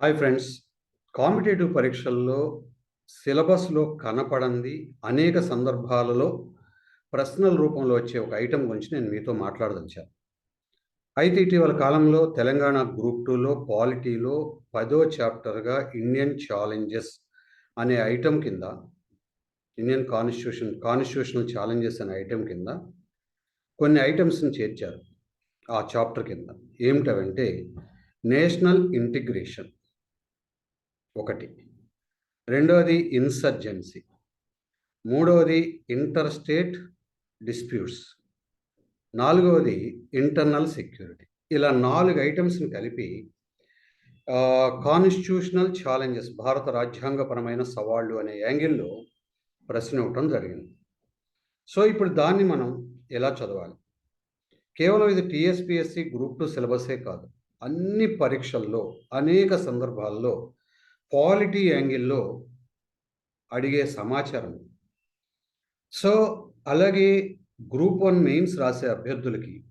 Hi friends. Competitive పరీక్షల్లో సిలబస్లో కనపడంది అనేక సందర్భాలలో ప్రశ్నల రూపంలో వచ్చే ఒక ఐటెం గురించి నేను మీతో మాట్లాడదలిచాను. అయితే ఇటీవల కాలంలో తెలంగాణ గ్రూప్ టూలో పాలిటీలో పదో చాప్టర్గా ఇండియన్ ఛాలెంజెస్ అనే ఐటెం కింద ఇండియన్ కాన్స్టిట్యూషన్ కాన్స్టిట్యూషనల్ ఛాలెంజెస్ అనే ఐటెం కింద కొన్ని ఐటమ్స్ని చేర్చారు ఆ చాప్టర్ కింద. ఏమిటవంటే నేషనల్ ఇంటిగ్రేషన్. ఒకటి. రెండవది ఇన్సర్జెన్సీ మూడవది ఇంటర్ స్టేట్ డిస్ప్యూట్స్ నాలుగవది ఇంటర్నల్ సెక్యూరిటీ ఇలా నాలుగు ఐటమ్స్ని కలిపి కాన్స్టిట్యూషనల్ ఛాలెంజెస్ భారత రాజ్యాంగపరమైన సవాళ్ళు అనే యాంగిల్లో ప్రశ్న ఇవ్వటం జరిగింది. సో ఇప్పుడు దాన్ని మనం ఎలా చదవాలి? కేవలం ఇది టీఎస్పిఎస్సి గ్రూప్ టూ సిలబసే కాదు. అన్ని పరీక్షల్లో అనేక సందర్భాల్లో పాలిటీ యాంగిల్లో అడిగే సమాచారం. సో అలాగే గ్రూప్ వన్ మెయిన్స్ రాసే అభ్యర్థులకి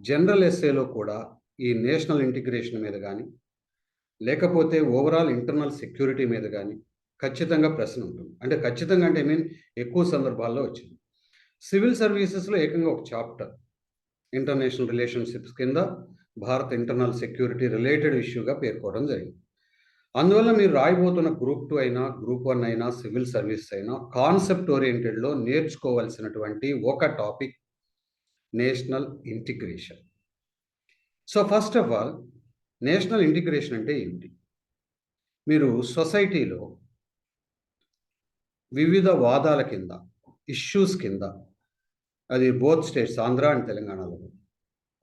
జనరల్ ఎస్ఏలో కూడా ఈ నేషనల్ ఇంటిగ్రేషన్ మీద కానీ లేకపోతే ఓవరాల్ ఇంటర్నల్ సెక్యూరిటీ మీద కానీ ఖచ్చితంగా ప్రశ్న ఉంటుంది. అంటే ఖచ్చితంగా అంటే ఐ మీన్ ఎక్కువ సందర్భాల్లో వచ్చింది. సివిల్ సర్వీసెస్లో ఏకంగా ఒక చాప్టర్ ఇంటర్నేషనల్ రిలేషన్షిప్స్ కింద భారత్ ఇంటర్నల్ సెక్యూరిటీ రిలేటెడ్ ఇష్యూగా పేర్కోవడం జరిగింది. అందువల్ల మీరు రాయబోతున్న గ్రూప్ టూ అయినా గ్రూప్ వన్ అయినా సివిల్ సర్వీస్ అయినా కాన్సెప్ట్ ఓరియంటెడ్లో నేర్చుకోవాల్సినటువంటి ఒక topic national integration so first of all national integration అంటే ఏమిటి? మీరు సొసైటీలో వివిధ వాదాల కింద ఇష్యూస్ కింద అది బోత్ స్టేట్స్ ఆంధ్ర అండ్ తెలంగాణలో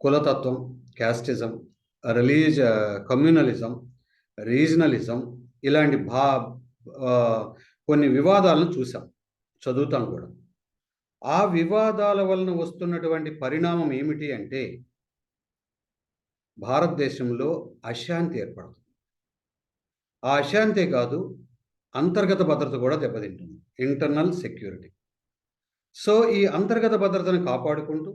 కులతత్వం క్యాస్టిజం రిలీజ్ కమ్యూనలిజం రీజనలిజం ఇలాంటి భా కొన్ని వివాదాలను చూసాం చదువుతాం కూడా. ఆ వివాదాల వలన వస్తున్నటువంటి పరిణామం ఏమిటి అంటే భారతదేశంలో అశాంతి ఏర్పడుతుంది. ఆ అశాంతే కాదు అంతర్గత భద్రత కూడా దెబ్బతింటుంది ఇంటర్నల్ సెక్యూరిటీ. సో ఈ అంతర్గత భద్రతను కాపాడుకుంటూ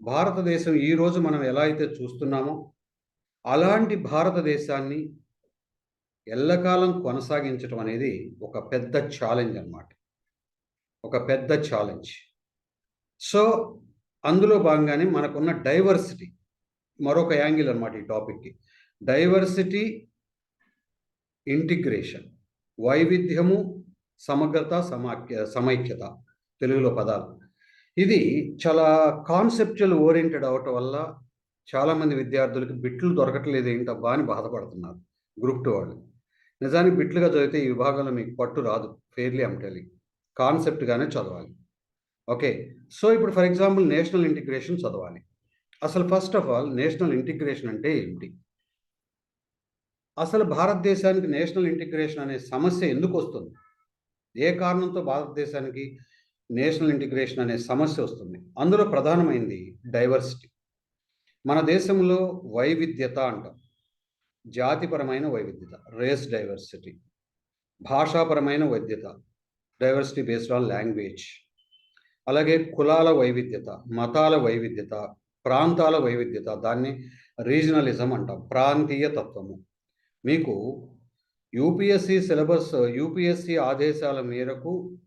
భారతదేశం ఈరోజు మనం ఎలా అయితే చూస్తున్నామో అలాంటి భారతదేశాన్ని ఎల్లకాలం కొనసాగించడం అనేది ఒక పెద్ద ఛాలెంజ్ అనమాట ఒక పెద్ద ఛాలెంజ్ సో అందులో భాగంగానే మనకున్న డైవర్సిటీ మరొక యాంగిల్ అనమాట ఈ టాపిక్కి డైవర్సిటీ ఇంటిగ్రేషన్ వైవిధ్యము సమగ్రత సమాఖ్య సమైక్యత తెలుగులో పదాలు. ఇది చాలా కాన్సెప్చువల్ ఓరియంటెడ్ అవటం వల్ల చాలామంది విద్యార్థులకి బిట్లు దొరకట్లేదు ఏంటబ్బా అని బాధపడుతున్నారు గ్రూప్ టూ వాళ్ళు. నిజానికి బిట్లుగా చదివితే ఈ విభాగంలో మీకు పట్టు రాదు ఫెయిర్లీ అమ్టెలి కాన్సెప్ట్గానే చదవాలి. ఓకే సో ఇప్పుడు ఫర్ ఎగ్జాంపుల్ నేషనల్ ఇంటిగ్రేషన్ చదవాలి. అసలు first of all national integration అంటే ఏమిటి? అసలు భారతదేశానికి నేషనల్ ఇంటిగ్రేషన్ అనే సమస్య ఎందుకు వస్తుంది? ఏ కారణంతో భారతదేశానికి నేషనల్ ఇంటిగ్రేషన్ అనే సమస్య వస్తుంది? అందులో ప్రధానమైంది డైవర్సిటీ మన దేశంలో వైవిధ్యత అంటాం. జాతిపరమైన వైవిధ్యత రేస్ డైవర్సిటీ భాషాపరమైన వైద్యత డైవర్సిటీ బేస్డ్ ఆన్ లాంగ్వేజ్ అలాగే కులాల వైవిధ్యత మతాల వైవిధ్యత ప్రాంతాల వైవిధ్యత దాన్ని రీజనలిజం అంటాం ప్రాంతీయ తత్వము. మీకు యూపీఎస్సి సిలబస్ యూపీఎస్సి ఆదేశాల మేరకు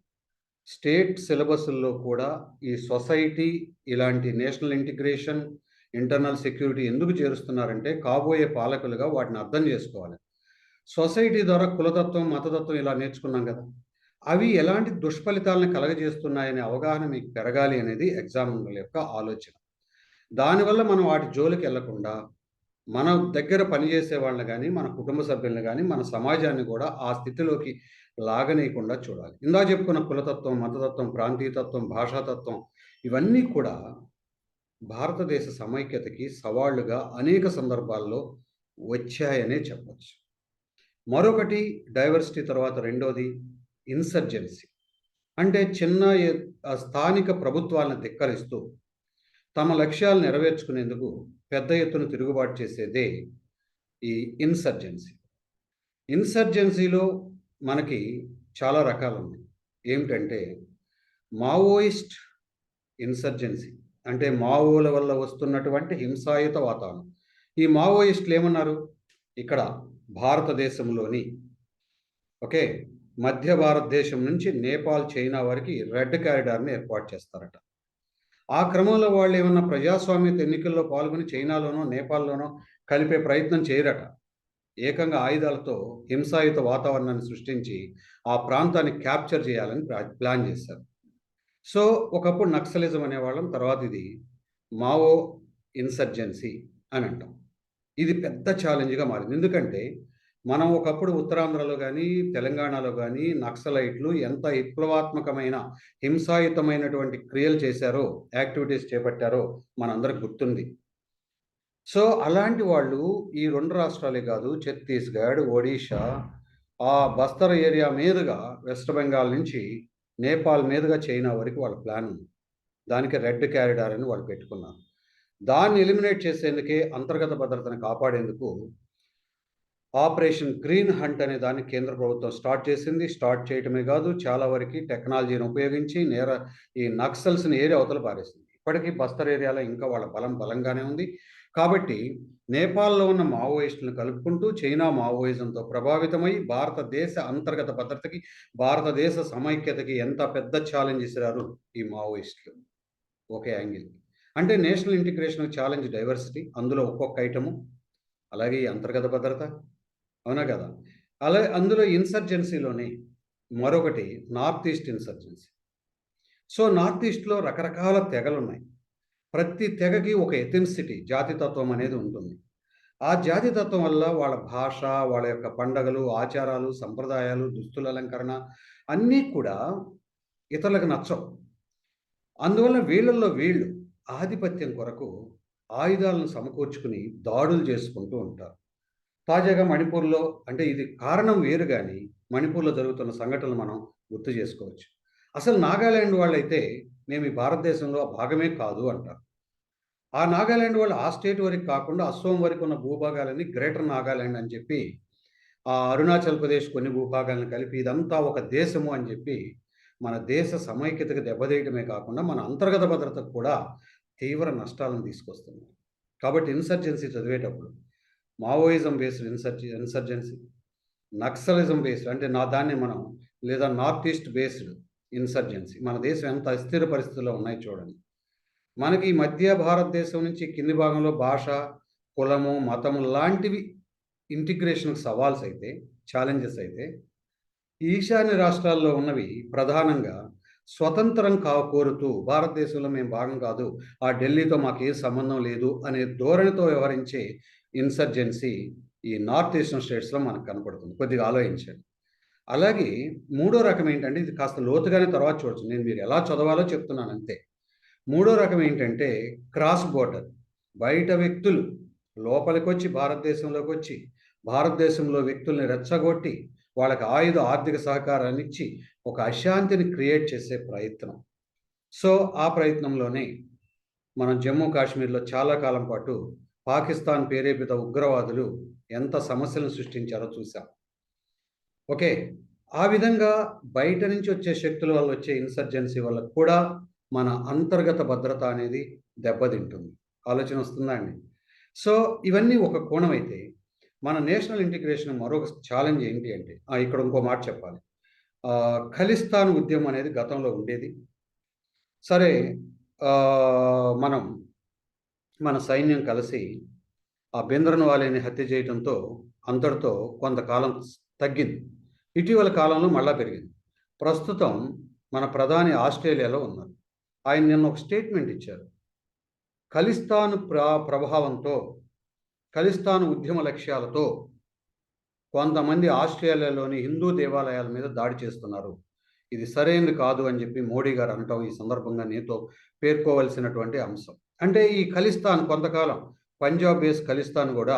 స్టేట్ సిలబస్ల్లో కూడా ఈ సొసైటీ ఇలాంటి నేషనల్ ఇంటిగ్రేషన్ ఇంటర్నల్ సెక్యూరిటీ ఎందుకు చేరుస్తున్నారంటే కాబోయే పాలకులుగా వాటిని అర్థం చేసుకోవాలి. సొసైటీ ద్వారా కులతత్వం మతతత్వం ఇలా నేర్చుకున్నాం కదా. అవి ఎలాంటి దుష్ఫలితాలను కలగజేస్తున్నాయనే అవగాహన మీకు పెరగాలి అనేది ఎగ్జామినర్ల యొక్క ఆలోచన. దానివల్ల మనం వాటి జోలికి వెళ్ళకుండా మన దగ్గర పనిచేసే వాళ్ళని కానీ మన కుటుంబ సభ్యులను కానీ మన సమాజాన్ని కూడా ఆ స్థితిలోకి లాగనీయకుండా చూడాలి. ఇందా చెప్పుకున్న కులతత్వం మతతత్వం ప్రాంతీయతత్వం భాషాతత్వం ఇవన్నీ కూడా భారతదేశ సమైక్యతకి సవాళ్ళుగా అనేక సందర్భాల్లో వచ్చాయనే చెప్పచ్చు. మరొకటి డైవర్సిటీ తర్వాత రెండోది ఇన్సర్జెన్సీ. అంటే చిన్న స్థానిక ప్రభుత్వాలను ధిక్కరిస్తూ తమ లక్ష్యాలు నెరవేర్చుకునేందుకు పెద్ద ఎత్తున తిరుగుబాటు చేసేదే ఈ ఇన్సర్జెన్సీ. ఇన్సర్జెన్సీలో మనకి చాలా రకాలు ఉన్నాయి ఏమిటంటే మావోయిస్ట్ ఇన్సర్జెన్సీ అంటే మావోల వల్ల వస్తున్నటువంటి హింసాయుత వాతావరణం. ఈ మావోయిస్టులు ఏమన్నారు? ఇక్కడ భారతదేశంలోని ఓకే మధ్య భారతదేశం నుంచి నేపాల్ చైనా వరకు రెడ్ కారిడార్ని ఏర్పాటు చేస్తారట. ఆ క్రమంలో వాళ్ళు ఏమన్నా ప్రజాస్వామ్యత ఎన్నికల్లో పాల్గొని చైనాలోనో నేపాల్లోనో కలిపే ప్రయత్నం చేయరట. ఏకంగా ఆయుధాలతో హింసాయుత వాతావరణాన్ని సృష్టించి ఆ ప్రాంతాన్ని క్యాప్చర్ చేయాలని ప్లాన్ చేశారు. సో ఒకప్పుడు నక్సలిజం అనేవాళ్ళం తర్వాత ఇది మావో ఇన్సర్జెన్సీ అని అంటాం. ఇది పెద్ద ఛాలెంజ్గా మారింది. ఎందుకంటే మనం ఒకప్పుడు ఉత్తరాంధ్రలో కానీ తెలంగాణలో కానీ నక్సలైట్లు ఎంత విప్లవాత్మకమైన హింసాయుతమైనటువంటి క్రియలు చేశారో యాక్టివిటీస్ చేపట్టారో మనందరికి గుర్తుంది. సో అలాంటి వాళ్ళు ఈ రెండు రాష్ట్రాలే కాదు ఛత్తీస్గఢ్ ఒడిషా ఆ బస్తర్ ఏరియా మీదుగా వెస్ట్ బెంగాల్ నుంచి నేపాల్ మీదుగా చైనా వరకు వాళ్ళ ప్లాన్ ఉంది. దానికి రెడ్ క్యారిడార్ అని వాళ్ళు పెట్టుకున్నారు. దాన్ని ఎలిమినేట్ చేసేందుకే అంతర్గత భద్రతను కాపాడేందుకు ఆపరేషన్ గ్రీన్ హంట్ అనే దాన్ని కేంద్ర ప్రభుత్వం స్టార్ట్ చేసింది. స్టార్ట్ చేయటమే కాదు చాలా వరకు టెక్నాలజీని ఉపయోగించి నేర ఈ నక్సల్స్ని ఏరి అవతల పారేసింది. ఇప్పటికీ బస్తర్ ఏరియాలో ఇంకా వాళ్ళ బలం బలంగానే ఉంది. కాబట్టి నేపాల్లో ఉన్న మావోయిస్టులను కలుపుకుంటూ చైనా మావోయిజంతో ప్రభావితమై భారతదేశ అంతర్గత భద్రతకి భారతదేశ సమైక్యతకి ఎంత పెద్ద ఛాలెంజ్ ఇసిరారు ఈ మావోయిస్టులు? ఒకే యాంగిల్ అంటే నేషనల్ ఇంటిగ్రేషన్ ఛాలెంజ్ డైవర్సిటీ అందులో ఒక్కొక్క ఐటము అలాగే ఈ అంతర్గత భద్రత. అవునా కదా? అలాగే అందులో ఇన్సర్జెన్సీలోనే మరొకటి north east insurgency so north ఈస్ట్లో రకరకాల తెగలు ఉన్నాయి ప్రతి తెగకి ఒక ఎథెన్సిటీ జాతితత్వం అనేది ఉంటుంది. ఆ జాతితత్వం వల్ల వాళ్ళ భాష వాళ్ళ యొక్క పండగలు ఆచారాలు సంప్రదాయాలు దుస్తుల అలంకరణ అన్నీ కూడా ఇతరులకు నచ్చవు. అందువల్ల వీళ్ళల్లో వీళ్ళు ఆధిపత్యం కొరకు ఆయుధాలను సమకూర్చుకుని దాడులు చేసుకుంటూ ఉంటారు. తాజాగా మణిపూర్లో అంటే ఇది కారణం వేరు కానీ మణిపూర్లో జరుగుతున్న సంఘటనలు మనం గుర్తు చేసుకోవచ్చు. అసలు నాగాలాండ్ వాళ్ళైతే మేము ఈ భారతదేశంలో భాగమే కాదు అంటారు. ఆ నాగాలాండ్ వాళ్ళు ఆ స్టేట్ వరకు కాకుండా అస్సోం వరకు ఉన్న భూభాగాలన్నీ గ్రేటర్ నాగాలాండ్ అని చెప్పి ఆ అరుణాచల్ ప్రదేశ్ కొన్ని భూభాగాలను కలిపి ఇదంతా ఒక దేశము అని చెప్పి మన దేశ సమైక్యతకు దెబ్బతీయటమే కాకుండా మన అంతర్గత భద్రతకు కూడా తీవ్ర నష్టాలను తీసుకొస్తుంది కాబట్టి ఇన్సర్జెన్సీ చదివేటప్పుడు మావోయిజం బేస్డ్ ఇన్సర్జి ఇన్సర్జెన్సీ నక్సలిజం బేస్డ్ అంటే నా దాన్ని మనం లేదా నార్త్ ఈస్ట్ బేస్డ్ ఇన్సర్జెన్సీ మన దేశం ఎంత అస్థిర పరిస్థితుల్లో ఉన్నాయి చూడండి. మనకి ఈ మధ్య భారతదేశం నుంచి కింది భాగంలో భాష కులము మతము లాంటివి ఇంటిగ్రేషన్కి సవాల్స్ అయితే ఛాలెంజెస్ అయితే ఈశాన్య రాష్ట్రాల్లో ఉన్నవి ప్రధానంగా స్వతంత్రం కా కోరుతూ భారతదేశంలో మేము భాగం కాదు ఆ ఢిల్లీతో మాకు ఏ సంబంధం లేదు అనే ధోరణితో వ్యవహరించే ఇన్సర్జెన్సీ ఈ నార్త్ ఈస్టర్న్ స్టేట్స్లో మనకు కనపడుతుంది కొద్దిగా ఆలోచించండి. అలాగే మూడో రకం ఏంటంటే ఇది కాస్త లోతుగానే తర్వాత చూడొచ్చు. నేను మీరు ఎలా చదవాలో చెప్తున్నాను అంతే. మూడో రకం ఏంటంటే క్రాస్ బోర్డర్. బయట వ్యక్తులు లోపలికి వచ్చి భారతదేశంలోకి వచ్చి భారతదేశంలో వ్యక్తుల్ని రెచ్చగొట్టి వాళ్ళకి ఆయుధ ఆర్థిక సహకారాన్ని ఇచ్చి ఒక అశాంతిని క్రియేట్ చేసే ప్రయత్నం. సో ఆ ప్రయత్నంలోనే మనం జమ్మూ కాశ్మీర్లో చాలా కాలం పాటు పాకిస్తాన్ ప్రేరేపిత ఉగ్రవాదులు ఎంత సమస్యలను సృష్టించారో చూసాం ఓకే. ఆ విధంగా బయట నుంచి వచ్చే శక్తుల వల్ల వచ్చే ఇన్సర్జెన్సీ వల్ల కూడా మన అంతర్గత భద్రత అనేది దెబ్బతింటుంది. ఆలోచన వస్తుందా అండి? సో ఇవన్నీ ఒక కోణం అయితే మన నేషనల్ ఇంటిగ్రేషన్ మరొక ఛాలెంజ్ ఏంటి అంటే ఇక్కడ ఇంకో మాట చెప్పాలి. ఖలిస్తాన్ ఉద్యమం అనేది గతంలో ఉండేది. సరే మనం మన సైన్యం కలిసి ఆ బేంద్రన్ వాలేని హత్య చేయడంతో అంతటితో కొంతకాలం తగ్గింది. ఇటీవల కాలంలో మళ్ళా పెరిగింది. ప్రస్తుతం మన ప్రధాని ఆస్ట్రేలియాలో ఉన్నారు. ఆయన నిన్న ఒక స్టేట్మెంట్ ఇచ్చారు. ఖలిస్తాన్ ప్రా ప్రభావంతో ఖలిస్తాన్ ఉద్యమ లక్ష్యాలతో కొంతమంది ఆస్ట్రేలియాలోని హిందూ దేవాలయాల మీద దాడి చేస్తున్నారు. ఇది సరైనది కాదు అని చెప్పి మోడీ గారు అనటం ఈ సందర్భంగా నేతో పేర్కోవలసినటువంటి అంశం. అంటే ఈ ఖలిస్తాన్ కొంతకాలం పంజాబ్ బేస్ ఖలిస్తాన్ కూడా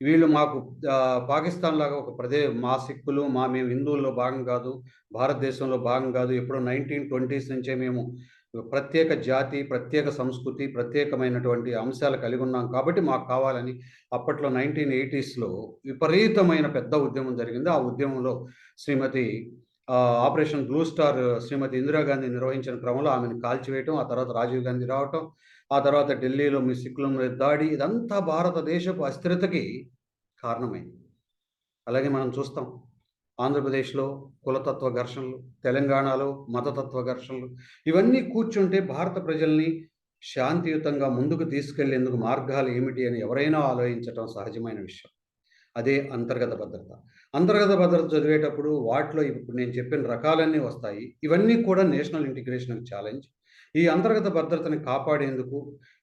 వీళ్ళు మాకు పాకిస్తాన్ లాగా ఒక ప్రదే మా సిక్కులు మా మేము హిందువుల్లో భాగం కాదు భారతదేశంలో భాగం కాదు. ఎప్పుడో నైన్టీన్ ట్వంటీస్ నుంచే మేము ప్రత్యేక జాతి ప్రత్యేక సంస్కృతి ప్రత్యేకమైనటువంటి అంశాలు కలిగి ఉన్నాం కాబట్టి మాకు కావాలని అప్పట్లో నైన్టీన్ ఎయిటీస్లో విపరీతమైన పెద్ద ఉద్యమం జరిగింది. ఆ ఉద్యమంలో Shrimati operation blue star Shrimati Indira Gandhi నిర్వహించిన క్రమంలో ఆమెను కాల్చివేయటం ఆ తర్వాత రాజీవ్ గాంధీ రావటం ఆ తర్వాత ఢిల్లీలో మీ సిక్కుల మీద దాడి ఇదంతా భారతదేశపు అస్థిరతకి కారణమైంది. అలాగే మనం చూస్తాం. ఆంధ్రప్రదేశ్లో కులతత్వ ఘర్షణలు తెలంగాణలో మతతత్వ ఘర్షణలు ఇవన్నీ కూర్చుంటే భారత ప్రజల్ని శాంతియుతంగా ముందుకు తీసుకెళ్ళేందుకు మార్గాలు ఏమిటి అని ఎవరైనా ఆలోచించటం సహజమైన విషయం. అదే అంతర్గత భద్రత. అంతర్గత భద్రత చదివేటప్పుడు వాటిలో ఇప్పుడు నేను చెప్పిన రకాలన్నీ వస్తాయి. ఇవన్నీ కూడా నేషనల్ ఇంటిగ్రేషన్ ఛాలెంజ్. ఈ అంతర్గత భద్రతని కాపాడేందుకు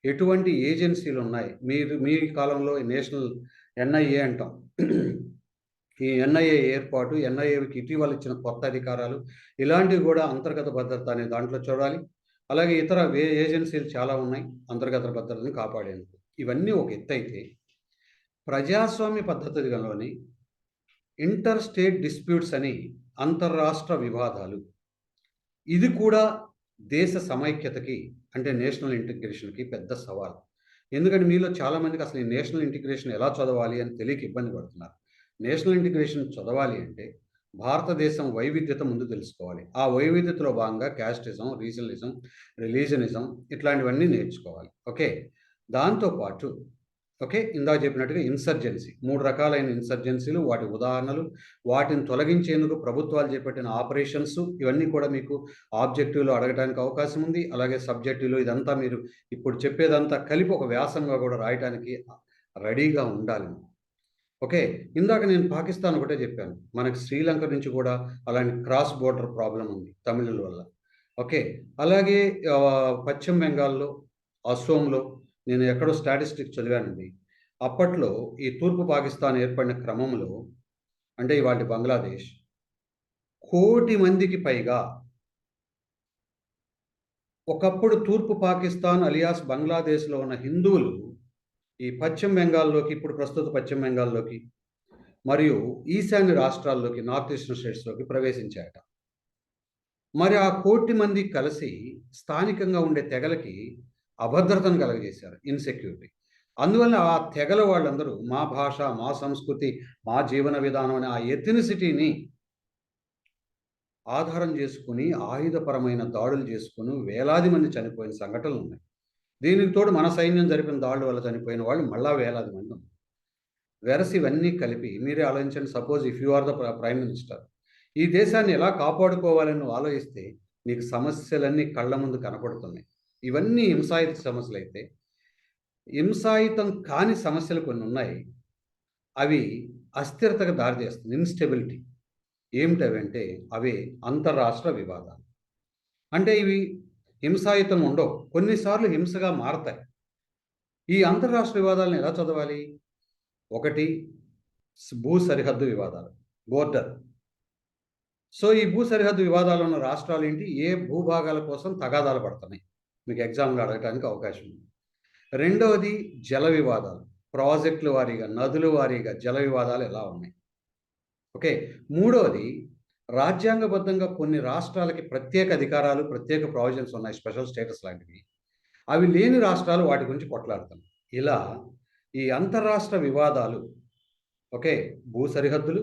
ఎటువంటి ఏజెన్సీలు ఉన్నాయి? మీరు మీ కాలంలో నేషనల్ ఎన్ఐఏ అంటాం. ఈ ఎన్ఐఏ ఏర్పాటు ఎన్ఐఏకి ఇటీవల ఇచ్చిన కొత్త అధికారాలు ఇలాంటివి కూడా అంతర్గత భద్రత అనే దాంట్లో చూడాలి. అలాగే ఇతర వే ఏజెన్సీలు చాలా ఉన్నాయి అంతర్గత భద్రతను కాపాడేందుకు. ఇవన్నీ ఒక ఎత్తు అయితే ప్రజాస్వామ్య పద్ధతిలోని ఇంటర్ స్టేట్ డిస్ప్యూట్స్ అని అంతర్రాష్ట్ర వివాదాలు. ఇది కూడా దేశ సమైక్యతకి అంటే నేషనల్ ఇంటిగ్రేషన్కి పెద్ద సవాల్. ఎందుకంటే మీలో చాలామందికి అసలు ఈ నేషనల్ ఇంటిగ్రేషన్ ఎలా చదవాలి అని తెలియక ఇబ్బంది పడుతున్నారు. నేషనల్ ఇంటిగ్రేషన్ చదవాలి అంటే భారతదేశం వైవిధ్యత ముందు తెలుసుకోవాలి. ఆ వైవిధ్యతలో భాగంగా క్యాస్టిజం రీజనలిజం రిలీజనిజం ఇట్లాంటివన్నీ నేర్చుకోవాలి. ఓకే? దాంతోపాటు ఓకే? ఇందా చెప్పినట్టుగా ఇన్సర్జెన్సీ. మూడు రకాలైన ఇన్సర్జెన్సీలు వాటి ఉదాహరణలు వాటిని తొలగించేందుకు ప్రభుత్వాలు చేపట్టిన ఆపరేషన్స్ ఇవన్నీ కూడా మీకు ఆబ్జెక్టివ్లో అడగడానికి అవకాశం ఉంది. అలాగే సబ్జెక్టివ్లో ఇదంతా మీరు ఇప్పుడు చెప్పేదంతా కలిపి ఒక వ్యాసంగా కూడా రాయడానికి రెడీగా ఉండాలి. ఓకే ఇందాక నేను పాకిస్తాన్ ఒకటే చెప్పాను. మనకు శ్రీలంక నుంచి కూడా అలాంటి క్రాస్ బోర్డర్ ప్రాబ్లం ఉంది తమిళుల వల్ల. ఓకే అలాగే పశ్చిమ బెంగాల్లో అసోంలో నేను ఎక్కడో స్టాటిస్టిక్స్ చదివానండి. అప్పట్లో ఈ తూర్పు పాకిస్తాన్ ఏర్పడిన క్రమంలో అంటే ఇవాటి బంగ్లాదేశ్ కోటి మందికి పైగా ఒకప్పుడు తూర్పు పాకిస్తాన్ అలియాస్ బంగ్లాదేశ్లో ఉన్న హిందువులు ఈ పశ్చిమ బెంగాల్లోకి ఇప్పుడు ప్రస్తుత పశ్చిమ బెంగాల్లోకి మరియు ఈశాన్య రాష్ట్రాల్లోకి నార్త్ ఈస్టర్న్ స్టేట్స్లోకి ప్రవేశించాయట. మరి ఆ కోటి మంది కలిసి స్థానికంగా ఉండే తెగలకి అభద్రతను కలగజేశారు ఇన్సెక్యూరిటీ అందువల్ల ఆ తెగల వాళ్ళందరూ మా భాష మా సంస్కృతి మా జీవన విధానం అనే ఆ ఎథినిసిటీని ఆధారం చేసుకుని ఆయుధపరమైన దాడులు చేసుకుని వేలాది మంది చనిపోయిన సంఘటనలు ఉన్నాయి. దీనికి తోడు మన సైన్యం జరిపిన దాడుల వల్ల చనిపోయిన వాళ్ళు మళ్ళా వేలాది మంది ఉన్నారు. వెరసి ఇవన్నీ కలిపి మీరే ఆలోచించండి. Suppose if you are the prime minister ఈ దేశాన్ని ఎలా కాపాడుకోవాలని నువ్వు ఆలోచిస్తే నీకు సమస్యలన్నీ కళ్ళ ముందు కనపడుతున్నాయి. ఇవన్నీ హింసాయుత సమస్యలు అయితే హింసాయుతం కాని సమస్యలు కొన్ని ఉన్నాయి. అవి అస్థిరతకు దారితీస్తుంది ఇన్స్టెబిలిటీ ఏమిటవంటే అవి అంతర్రాష్ట్ర వివాదాలు. అంటే ఇవి హింసాయుతం ఉండవు. కొన్నిసార్లు హింసగా మారతాయి. ఈ అంతర్రాష్ట్ర వివాదాలను ఎలా చదవాలి? ఒకటి భూ సరిహద్దు వివాదాలు బోర్డర్. సో ఈ భూ సరిహద్దు వివాదాలు ఉన్న రాష్ట్రాలు ఏంటి? ఏ భూభాగాల కోసం తగాదాలు పడుతున్నాయి? మీకు ఎగ్జామ్లో అడగడానికి అవకాశం ఉంది. రెండవది జల వివాదాలు. ప్రాజెక్టుల వారీగా నదుల వారీగా జల వివాదాలు ఎలా ఉన్నాయి? ఓకే. మూడవది రాజ్యాంగబద్ధంగా కొన్ని రాష్ట్రాలకి ప్రత్యేక అధికారాలు ప్రత్యేక ప్రావిజన్స్ ఉన్నాయి స్పెషల్ స్టేటస్ లాంటివి. అవి లేని రాష్ట్రాలు వాటి గురించి కొట్లాడుతాం ఇలా ఈ అంతర్రాష్ట్ర వివాదాలు ఓకే భూ సరిహద్దులు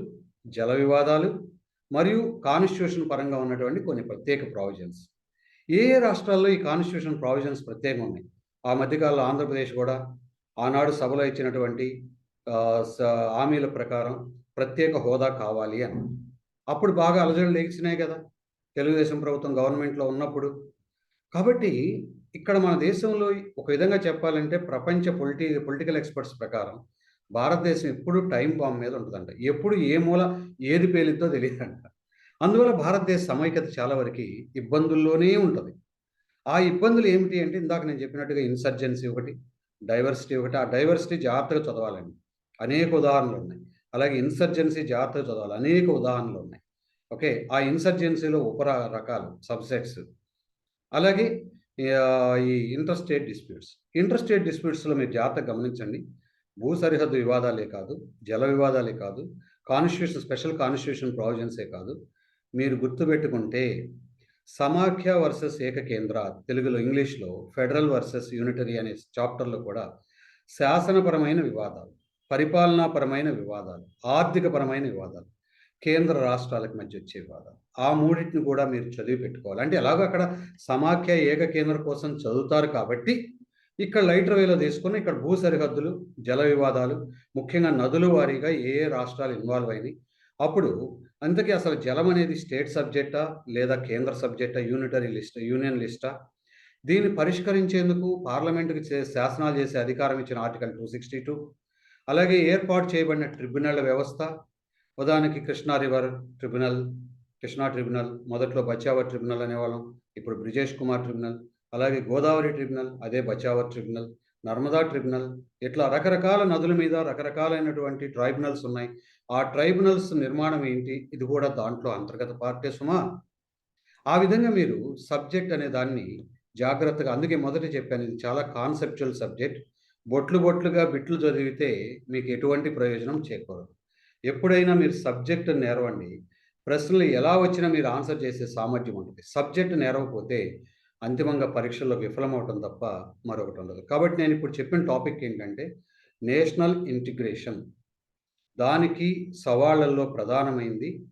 జల వివాదాలు మరియు కాన్స్టిట్యూషన్ పరంగా ఉన్నటువంటి కొన్ని ప్రత్యేక ప్రావిజన్స్ ఏ ఏ రాష్ట్రాల్లో ఈ కాన్స్టిట్యూషన్ ప్రావిజన్స్ ప్రత్యేకం ఉన్నాయి? ఆ మధ్యకాలంలో ఆంధ్రప్రదేశ్ కూడా ఆనాడు సభలో ఇచ్చినటువంటి హామీల ప్రకారం ప్రత్యేక హోదా కావాలి అని. అప్పుడు బాగా అలజడులు లేచినాయి కదా. తెలుగుదేశం ప్రభుత్వం గవర్నమెంట్లో ఉన్నప్పుడు. కాబట్టి ఇక్కడ మన దేశంలో ఒక విధంగా చెప్పాలంటే ప్రపంచ పొలిటి పొలిటికల్ ఎక్స్పర్ట్స్ ప్రకారం భారతదేశం ఎప్పుడు టైం బాంబ్ మీద ఉంటుందంట. ఎప్పుడు ఏ మూల ఏది పేలిద్దో తెలియదంట. అందువల్ల భారతదేశ సమైక్యత చాలా వరకు ఇబ్బందుల్లోనే ఉంటుంది. ఆ ఇబ్బందులు ఏమిటి అంటే ఇందాక నేను చెప్పినట్టుగా ఇన్సర్జెన్సీ ఒకటి డైవర్సిటీ ఒకటి ఆ డైవర్సిటీ జాగ్రత్తగా చదవాలండి. అనేక ఉదాహరణలు ఉన్నాయి. అలాగే ఇన్సర్జెన్సీ జాగ్రత్తగా చదవాలి. అనేక ఉదాహరణలు ఉన్నాయి. ఓకే? ఆ ఇన్సర్జెన్సీలో ఉప రకాలు సబ్సెట్స్ అలాగే ఈ ఇంటర్స్టేట్ డిస్ప్యూట్స్ ఇంటర్స్టేట్ డిస్ప్యూట్స్లో మీరు జాగ్రత్తగా గమనించండి. భూ సరిహద్దు వివాదాలే కాదు జల వివాదాలే కాదు కాన్స్టిట్యూషన్ స్పెషల్ కాన్స్టిట్యూషన్ ప్రావిజన్సే కాదు. మీరు గుర్తుపెట్టుకుంటే సమాఖ్య వర్సెస్ ఏకకేంద్ర తెలుగులో ఇంగ్లీష్లో ఫెడరల్ వర్సెస్ యూనిటరీ అనే చాప్టర్లో కూడా శాసనపరమైన వివాదాలు. పరిపాలనాపరమైన వివాదాలు ఆర్థికపరమైన వివాదాలు కేంద్ర రాష్ట్రాలకు మధ్య వచ్చే వివాదాలు. ఆ మూడింటిని కూడా మీరు చదివి పెట్టుకోవాలి. అంటే ఎలాగో అక్కడ సమాఖ్య ఏక కేంద్ర కోసం చదువుతారు కాబట్టి ఇక్కడ లైటర్ వేలో తీసుకుని ఇక్కడ భూ సరిహద్దులు జల వివాదాలు ముఖ్యంగా నదుల వారీగా ఏ ఏ రాష్ట్రాలు ఇన్వాల్వ్ అయినాయి. అప్పుడు అందుకే అసలు జలం అనేది స్టేట్ సబ్జెక్టా లేదా కేంద్ర సబ్జెక్టా యూనిటరీ లిస్ట్ యూనియన్ లిస్టా? దీన్ని పరిష్కరించేందుకు పార్లమెంటుకి చే శాసనాలు చేసే అధికారం ఇచ్చిన ఆర్టికల్ టూ సిక్స్టీ టూ అలాగే ఏర్పాటు చేయబడిన ట్రిబ్యునల్ వ్యవస్థ ఉదాహరణకి Krishna river tribunal Krishna tribunal మొదట్లో బచావ ట్రిబ్యునల్ అనేవాళ్ళం ఇప్పుడు బ్రిజేష్ కుమార్ ట్రిబ్యునల్ అలాగే గోదావరి ట్రిబ్యునల్ అదే బచావ ట్రిబ్యునల్ నర్మదా ట్రిబ్యునల్ ఇట్లా రకరకాల నదుల మీద రకరకాలైనటువంటి ట్రైబ్యునల్స్ ఉన్నాయి. ఆ ట్రైబ్యునల్స్ నిర్మాణం ఏంటి? ఇది కూడా దాంట్లో అంతర్గత పార్టీ సుమా. ఆ విధంగా మీరు సబ్జెక్ట్ అనే దాన్ని జాగ్రత్తగా అందుకే మొదట చెప్పాను ఇది చాలా కాన్సెప్చువల్ సబ్జెక్ట్. బొట్లు బొట్లుగా బిట్లు చదివితే మీకు ఎటువంటి ప్రయోజనం చేకూరదు. ఎప్పుడైనా మీరు సబ్జెక్ట్ నేరవండి. ప్రశ్నలు ఎలా వచ్చినా మీరు ఆన్సర్ చేసే సామర్థ్యం ఉంటుంది. సబ్జెక్ట్ నేరవకపోతే అంతిమంగా పరీక్షల్లో విఫలమవటం తప్ప మరొకటి ఉండదు. కాబట్టి నేను ఇప్పుడు చెప్పిన టాపిక్ ఏంటంటే నేషనల్ ఇంటిగ్రేషన్. దానికి సవాళ్ళల్లో ప్రధానమైంది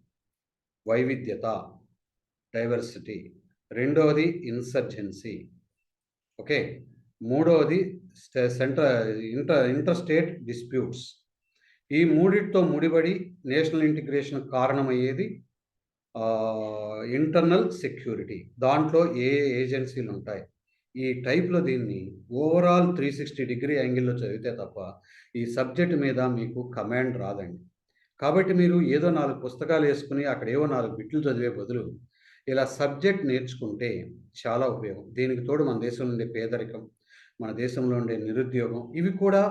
వైవిధ్యత డైవర్సిటీ. రెండవది ఇన్సర్జెన్సీ. ఓకే? మూడవది centre inter inter state disputes. ఈ మూడిటితో ముడిపడి నేషనల్ ఇంటిగ్రేషన్ కారణమయ్యేది ఇంటర్నల్ సెక్యూరిటీ. దాంట్లో ఏ ఏజెన్సీలు ఉంటాయి? ఈ టైప్లో దీన్ని ఓవరాల్ త్రీ సిక్స్టీ డిగ్రీ యాంగిల్లో చదివితే తప్ప ఈ సబ్జెక్ట్ మీద మీకు కమాండ్ రాదండి. కాబట్టి మీరు ఏదో నాలుగు పుస్తకాలు వేసుకుని అక్కడ ఏవో నాలుగు బిట్లు చదివే బదులు ఇలా సబ్జెక్ట్ నేర్చుకుంటే చాలా ఉపయోగం. దీనికి తోడు మన దేశంలో ఉండే పేదరికం మన దేశంలో ఉండే నిరుద్యోగం ఇవి కూడా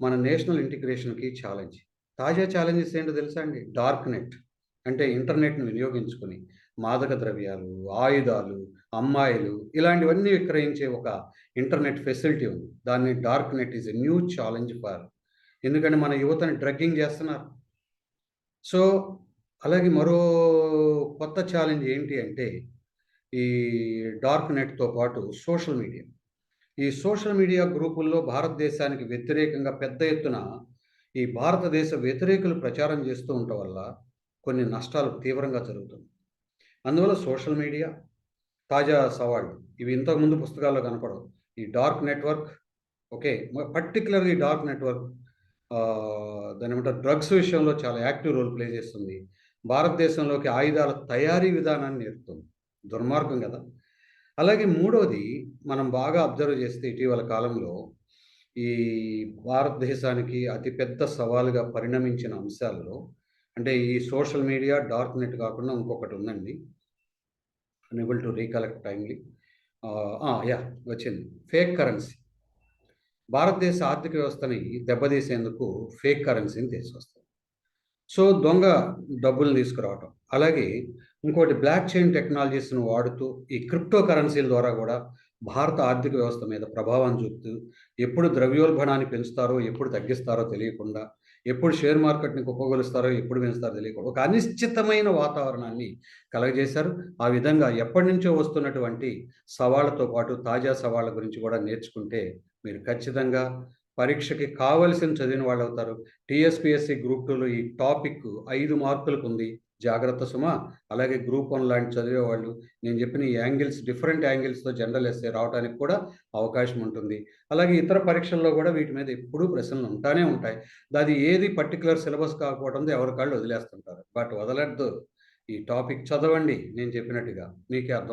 మన నేషనల్ ఇంటిగ్రేషన్కి ఛాలెంజ్. తాజా ఛాలెంజెస్ ఏంటో తెలుసా అండి? డార్క్ నెట్ అంటే ఇంటర్నెట్ను వినియోగించుకొని మాదక ద్రవ్యాలు ఆయుధాలు అమ్మాయిలు ఇలాంటివన్నీ విక్రయించే ఒక ఇంటర్నెట్ ఫెసిలిటీ ఉంది. దాన్ని dark net is a new challenge for. ఎందుకంటే మన యువతని డ్రగ్గింగ్ చేస్తున్నారు. సో అలాగే మరో కొత్త ఛాలెంజ్ ఏంటి అంటే ఈ డార్క్ నెట్తో పాటు సోషల్ మీడియా. ఈ సోషల్ మీడియా గ్రూపుల్లో భారతదేశానికి వ్యతిరేకంగా పెద్ద ఎత్తున ఈ భారతదేశ వ్యతిరేకులు ప్రచారం చేస్తూ ఉండటం వల్ల కొన్ని నష్టాలు తీవ్రంగా జరుగుతుంది అందువల్ల సోషల్ మీడియా తాజా సవాళ్ళు ఇవి ఇంతకుముందు పుస్తకాల్లో కనపడవు. ఈ డార్క్ నెట్వర్క్ ఓకే పర్టికులర్గా ఈ డార్క్ నెట్వర్క్ దాని ఏమంటారు డ్రగ్స్ విషయంలో చాలా యాక్టివ్ రోల్ ప్లే చేస్తుంది. భారతదేశంలోకి ఆయుధాల తయారీ విధానాన్ని నేర్పుతుంది. దుర్మార్గం కదా. అలాగే మూడోది మనం బాగా అబ్జర్వ్ చేస్తే ఇటీవల కాలంలో ఈ భారతదేశానికి అతిపెద్ద సవాలుగా పరిణమించిన అంశాల్లో అంటే ఈ సోషల్ మీడియా డార్క్ నెట్ కాకుండా ఇంకొకటి ఉందండి. అనేబుల్ టు రీకలెక్ట్ టైమ్లీ యా వచ్చింది. ఫేక్ కరెన్సీ భారతదేశ ఆర్థిక వ్యవస్థని దెబ్బతీసేందుకు ఫేక్ కరెన్సీని తీసుకొస్తారు సో దొంగ డబ్బులు తీసుకురావటం. అలాగే ఇంకోటి బ్లాక్ చైన్ టెక్నాలజీస్ను వాడుతూ ఈ క్రిప్టో కరెన్సీల ద్వారా కూడా భారత ఆర్థిక వ్యవస్థ మీద ప్రభావం చూపుతూ ఎప్పుడు ద్రవ్యోల్బణాన్ని పెంచుతారో ఎప్పుడు తగ్గిస్తారో తెలియకుండా ఎప్పుడు షేర్ మార్కెట్ని కుప్పగొలుస్తారో ఎప్పుడు పెంచుతారో తెలియకుండా ఒక అనిశ్చితమైన వాతావరణాన్ని కలగజేశారు. ఆ విధంగా ఎప్పటి నుంచో వస్తున్నటువంటి సవాళ్ళతో పాటు తాజా సవాళ్ళ గురించి కూడా నేర్చుకుంటే మీరు ఖచ్చితంగా పరీక్షకి కావలసిన చదివిన వాళ్ళు అవుతారు టీఎస్పిఎస్సి గ్రూప్ టూలో ఈ టాపిక్ ఐదు మార్కులకు ఉంది. జాగ్రత్త సుమ. అలాగే గ్రూప్ వన్ లాంటి చదివే వాళ్ళు నేను చెప్పిన ఈ యాంగిల్స్ డిఫరెంట్ యాంగిల్స్తో జనరల్ ఎస్ఏ రావడానికి కూడా అవకాశం ఉంటుంది. అలాగే ఇతర పరీక్షల్లో కూడా వీటి మీద ఎప్పుడూ ప్రశ్నలు ఉంటానే ఉంటాయి. అది ఏది పర్టికులర్ సిలబస్ కాకపోవడంతో ఎవరికాళ్ళు వదిలేస్తుంటారు. బట్ వదలద్దు. ఈ టాపిక్ చదవండి నేను చెప్పినట్టుగా. మీకే అర్థం